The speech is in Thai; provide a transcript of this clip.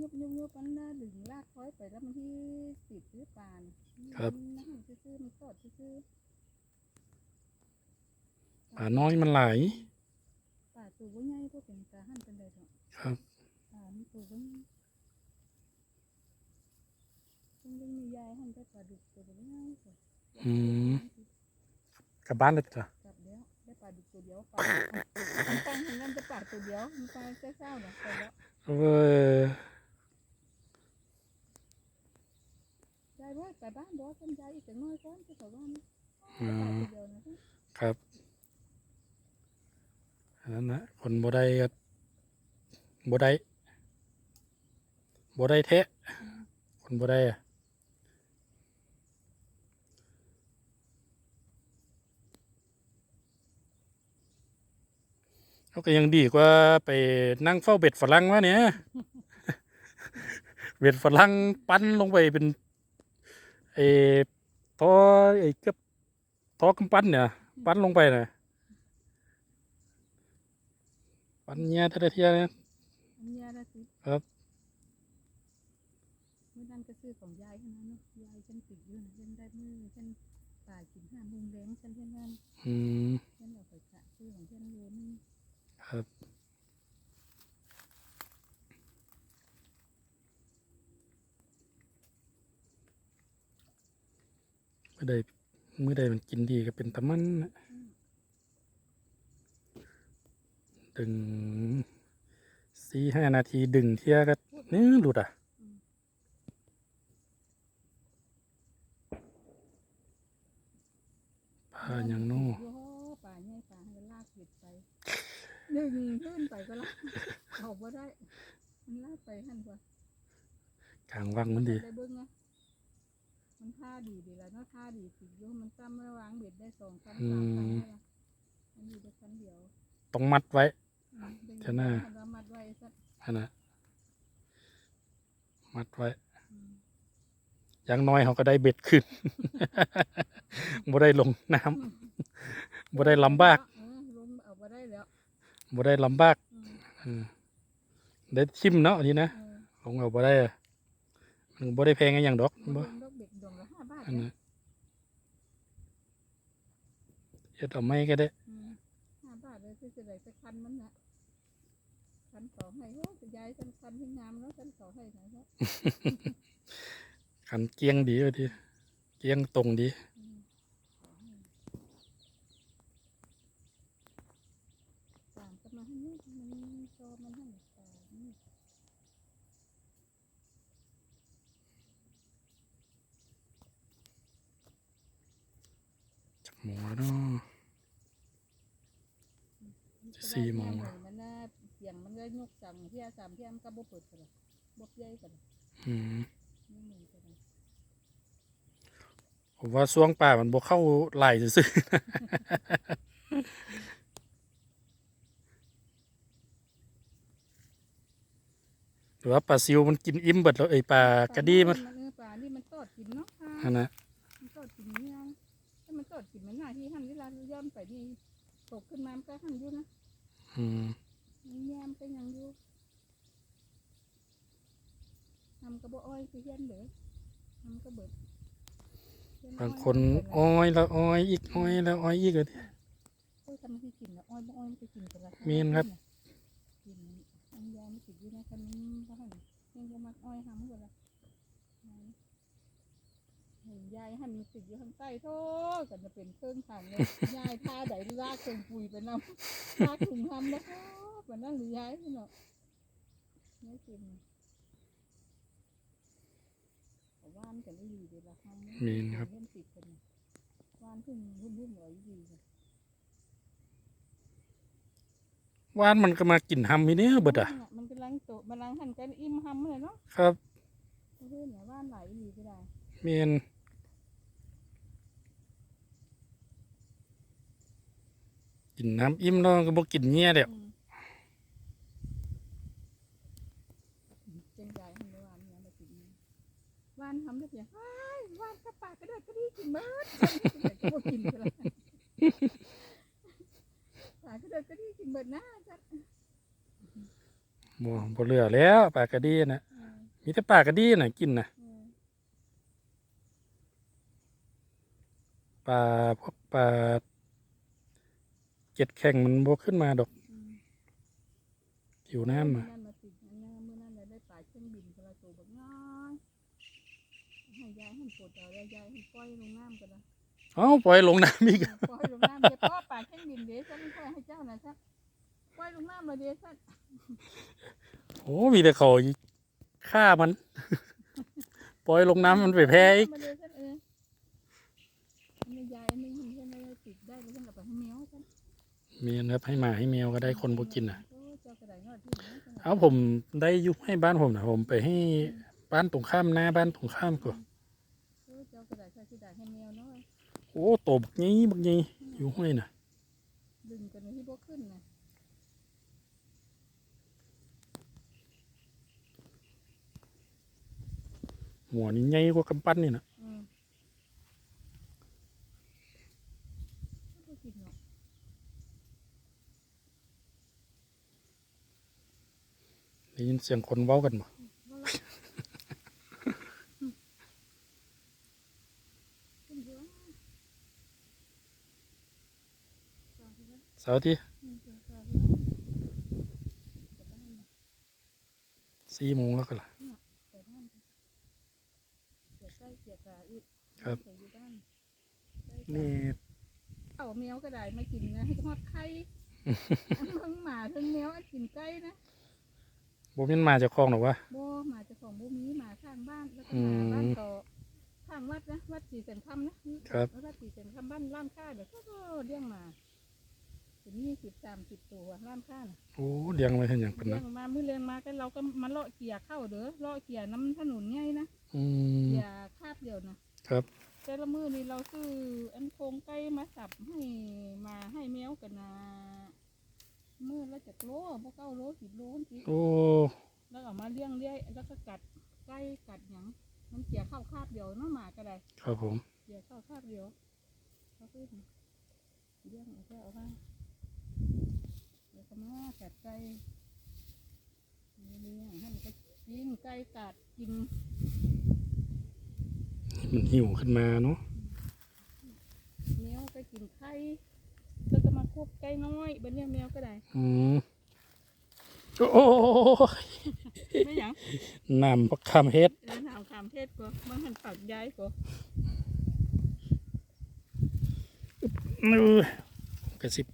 ยุบยุบยุบมันน่าดึงลากคอยไปแล้วมันที่ติดหรือปานครับ มันนั่งซื่อๆมันกดซื่อป่าน้อยมันไหลายๆป่าตัวว่าใหญ่พวกเป็นตาหั่นเป็นเลยเถอะครับ ป่ามันตัวว่ใหญ่ซึ่งยังมียายหั่นก็ปลาดุกตัวว่าใหญ่กว่าอืมกลับบ้านเลยจ้ะกลับแล้วได้ปลาดุกตัวเดียวปลานตั้งทางนั้นจะปลาตัวเดียวมันปลาเศร้าๆเนี่ยไปแล้วเออยายว่า ไปบ้านบอกกันยายอีกจังน้อยก่อนจะไปบ้านะอืปลามตัวเดียวนะครับอันนั้นนะคนบ่ได้ก็บ่ได้บ่ได้แท้คนบ่ได้อะเขาก็ยังดีกว่าไปนั่งเฝ้าเบ็ดฝรั่งวะเนี่ย เบ็ดฝรั่งปั้นลงไปเป็น อ้ท่อไอ้เกือบท่อกำปั้นเนี่ย ปั้นลงไปนะปั้นเนี้ยแต่ละเทียเนี่ยอันเนี้ยนะสิครับเมื่อนั้นก็ซื้อของยายเท่านั้นเนาะยายฉันติดอยู่นะฉันได้มือฉันตายกินห้าโมุงแดงฉันเท่านั้นอืม ฉันเอาไปขะซื้อของฉันเลยนึงครับ มื่อใดเมื่อใดมันกินดีก็เป็นตะมันนะดึงสี่ห้านาทีดึงเทียก็นี่หลุดอะปลาอย่างโน้โอ้โหป่าใหญ่ป่าให้มันลากเห็ดไปหนึ่งขึ้นไปก็ลากเอาบ่ได้มันลากไปหันกว่ากลางวังมันดีได้เบิ้งนะ มันท่าดีดีแล้วเนาะท่าดีสิโยมันตั้มเมื่อวางเบ็ดได้สองคันสามคันเลยล่ะอันนี้ได้คันเดียวต้องมัดไว้ อืมดึงชนะเอาเรามัดไว้สักอันนะมัดไว้ อืมอย่างน้อยเขาก็ได้เบ็ดขึ้น บ่ได้ลงน้ำบ่ได้ลำบากเออลมเอาบ่ได้แล้วบ่ได้ลำบากอืมอืมได้ชิมเนาะอันนี้นะเออลงเอาบ่ได้อะมันบ่ได้แพงอหย่างดอกมันบ่ลงดอกเบ็ดด วงละห้าบาทอันเนี่ยนั้นเฮ็ดเอาไม่ก็ได้อืมห้าบาทเลยคือจะได้สักคันมันนะคันขอให้โอ้จะย้ายฉันคันที่งามแล้วฉันขอให้หน่อยเนาะ ขันเกียงดีว่าทีเกียงตรงดี อืมขอให้ตามกันมาให้นี่มันโตมันให้ตามนี่ จักหมูแล้วเนาะสี่โมงมันน่าเสียงมันก็ยกจังเที่ยสามเที่ยมันก็บ่เปิดกันเลยบ่ใหญ่กันเลยอืมนี่เหมือนกันเลยผมว่าช่วงป่ามันบ่เข้าไหลซื่อๆหรือว่าปลาซิวมันกินอิ่มเบิดแล้วไอ้ยปลากระดีมันเออปลานี่มันตอดกินเนาะค่ะอันนะมันตอดกินเนี่ย ถ้ามันตอดกินมันหน้าที่หันเวลาย้อนไปนี่ตกขึ้นมามันก็หันอยู่นะอืมมันแยมเป็นย่างอยู่ทำกระบอกอ้อยคือเย็นเด้อทำกระเบิดเย็อ้อบางคนอ้อยแล้วอ้อยอีกอ้อยแล้วอ้อยอีกเลย โอ้ยทำให้กินนะอ้อยบ่อ้อยมันจะกินกันละมีนครับ กินอันยาไม่ติดอยู่นะคันมันก็หันยังจะมักอ้อยทำกันละเห็น ยายหันมันติดอยู่ข้างใต้โทษกันจะเป็นเครื่องทางเลยยายพาไดลากเครื่องปุ๋ยไปนำลากถุงทำแล้วครับมันนั่งหรือยายนี่เนาะไม่กินว่านกันได้ดีเดี๋ยวละครั้งมีนครับเล่นติดกันว่านพึ่งรุ่มรุ่มๆร้อยดีเลยว่านมันก็มากินหำมีเนี้ยเบิดอะมันกำลังโตมันกำลังหันกันอิ่มหำเลยเนาะครับเพื่อนเนี่ยว่านไหลดีก็ได้เมียน กินน้ำอิ่มแล้วก็บ่กินเงี้ยเดี๋ยวอืมเจงใจหันไปว่านเนี่ยมากินว่านทำได้เพียงว้ายว่านกระปากกระเดิดกระดีกินเบิดฉันก็บ่กินกันละปากกระเดิดกระดีกินเบิดนะจัดบ่บ่เหลือแล้วปลากระดีนะเออมีแต่ปลากระดีน่ะกินน่ะเออปลาพวกปลา เจ็ดแข่งมันบ่ขึ้นมาดอกอืมผิวน้ำมื้อะอนั้นมาติดอันนั้นมื้อนั้นน่ะได้ปลาเครื่องบินกระตัวบักน้อยให้ยายให้ปวดเอาแล้วยายให้ปล่อยลงน้ำกันนะเอ้าปล่อยลงน้ำอีกปล่อยลงน้ำเดี๋ยวพ่อปลาเครื่องบินเดี๋ยวฉันไม่ค่อยให้เจ้านะจ๊ะปล่อยลงน้ำเลยเดี๋ยวฉันโอ้มีแต่เขาฆ่ามัน ปล่อยลงน้ำมันไปแพ้อีก มีนะครับให้หมาให้แมวก็ได้คนบ่กินน่ะโอ้เจ้ากระไดงอดที่ไหนฉันน่ะ เอาผมได้ยุให้บ้านผมนะผมไปให้บ้านตรงข้ามหน้าบ้านตรงข้ามก็โอ้เจ้ากระไดใส่ที่ไดให้แมวเนาะโอ้โตบักนี้บักนี้อยู่ห้วยน่ะดึงกันที่บ่ขึ้นนะหัวนี่ใหญ่กว่ากำปั้นนี่นะ อืมบ่กินหรอก ได้ยินเสียงคนเว้ากันบ่บ่ละขึ้นเยอะจ้าที่นั่นเสาร์ที่อืมจ้าจ้าที่นั่นกลับบ้านนะสี่โมงแล้วก็ล่ะกลับบ้านนะเสียใจเสียตาอีกครับเสียอยู่บ้านใจตานี่เอาแมวก็ได้มากินนะให้ทอดไข่ทั้งหมาทั้งแมวอันกินไก่นะ บ่แม่นมาจากคลองหรอกวะ บ่หมาเจ้าของบ่มีหมาข้างบ้านแล้วก็อืหมมาบ้านต่อข้างวัดนะวัดสีแสนคำนะครับ แล้ววัดสีแสนคำบ้านร้านค้าเดี๋ยวก็เลี้ยงหมาถึงยี่สิบสามสิบตัวร้านค้าน่ะโอ้เลี้ยงไว้เห็นอย่างเป็นเลี้ยนะงมามื้อเลี้ยงมาก็เราก็มาเลาะเกี่ยเข้าเด้อเลาะเกี่ยน้ำถนนใหญ่นะอืม เกี่ยคาบเดียวนะครับ แต่ละมื้อนี่เราซื้ออันโครงไก่มาสับให้หมาให้แมวกันนะ มื้อละจักโลพวกเก้าโลสิบโลสิโอ้ แล้วเอามาเลี้ยงเลี้ยแล้วก็กัดไก่กัดหยังมันเกี่ยเข้าคาบเดียวเนาะหมาก็ได้ครับผม เกี่ยเข้าคาบเดียวเขาพูดเลี้ยงเอาแค่เอาบ้างเดี๋ยวก็มากัดไก่เลี้ยงให้มันก็กินไก่กัดกินมันหิวขึ้นมาเนาะแมวก็กินไข่แล้วก็มาคว บไก่น้อยเป็นเลี้ยงแมวก็ได้อืมโอ้ยไม่หยังน้ำบักคำเฮ็ดเออถามคำเทศก็มันหันปากย้ายก็เออกระสิบ